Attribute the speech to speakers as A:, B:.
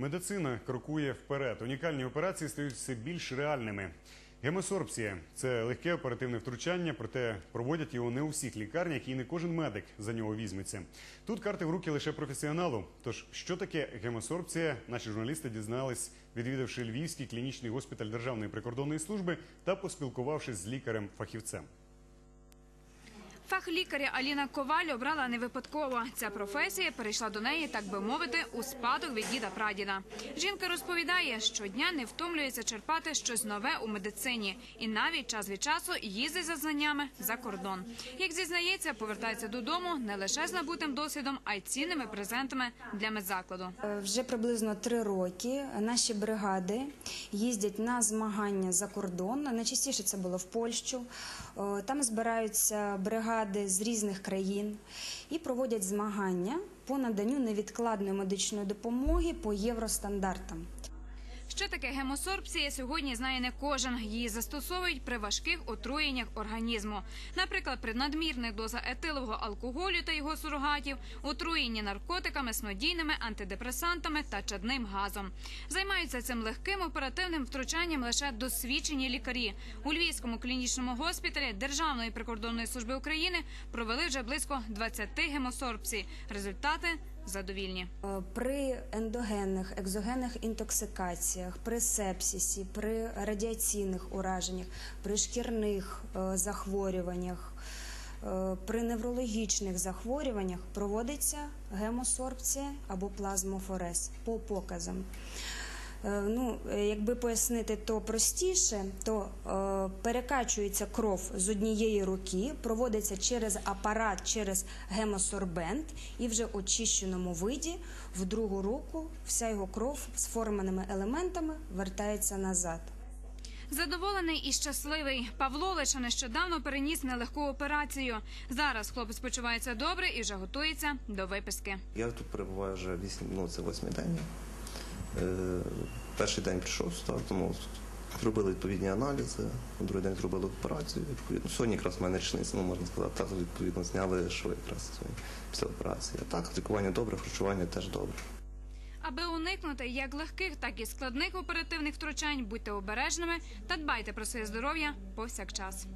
A: Медицина крокує вперед. Унікальні операції стають все більш реальними. Гемосорбція це легке оперативне втручання, проте проводять його не у всіх лікарнях і не кожен медик за нього візьметься. Тут карти в руки лише професіоналу. Тож, що таке гемосорбція, наші журналісти дізнались, відвідавши Львівський клінічний госпіталь Державної прикордонної служби та поспілкувавшись з лікарем-фахівцем.
B: Фах лікаря Аліна Коваль обрала не випадково. Ця професія перейшла до неї, так би мовити, у спадок від діда прадіда. Жінка розповідає, щодня не втомлюється черпати щось нове у медицині, і навіть час від часу їздить за знаннями за кордон. Як зізнається, повертається додому не лише з набутим досвідом, а й цінними презентами для медзакладу.
C: Е, Вже приблизно три роки наші бригади їздять на змагання за кордон. Найчастіше це було в Польщу. Е, Там збираються бригади з різних країн і проводять змагання по наданню невідкладної медичної допомоги по євростандартам.
B: Що таке гемосорбція сьогодні знає не кожен. Її застосовують при важких отруєннях організму. Наприклад, при надмірних дозах етилового алкоголю та його сурогатів, отруєнні наркотиками, снодійними, антидепресантами та чадним газом. Займаються цим легким оперативним втручанням лише досвідчені лікарі. У Львівському клінічному госпіталі Державної прикордонної служби України провели вже близько 20 гемосорбцій. Результати задовільні.
C: Е, При ендогенних, екзогенних інтоксикаціях, при сепсісі, при радіаційних ураженнях, при шкірних е, захворюваннях, е, при неврологічних захворюваннях проводиться гемосорбція або плазмофорез по показам. Е, Ну, е, якби пояснити то простіше, то е, перекачується кров з однієї руки, проводиться через апарат, через гемосорбент, і вже в очищеному виді в другу руку вся його кров з форманими елементами вертається назад.
B: Задоволений і щасливий. Павло лише нещодавно переніс нелегку операцію. Зараз хлопець почувається добре і вже готується до виписки.
D: Я тут перебуваю вже 8, ну це восьмий день. Е, перший день прийшов сюди, тому зробили відповідні аналізи, на другий день зробили операцію. Відповідно, сьогодні якраз в мене річниця, ну можна сказати, так відповідно зняли, що якраз після операції. А так, лікування добре, харчування теж добре.
B: Аби уникнути як легких, так і складних оперативних втручань, будьте обережними та дбайте про своє здоров'я повсякчас.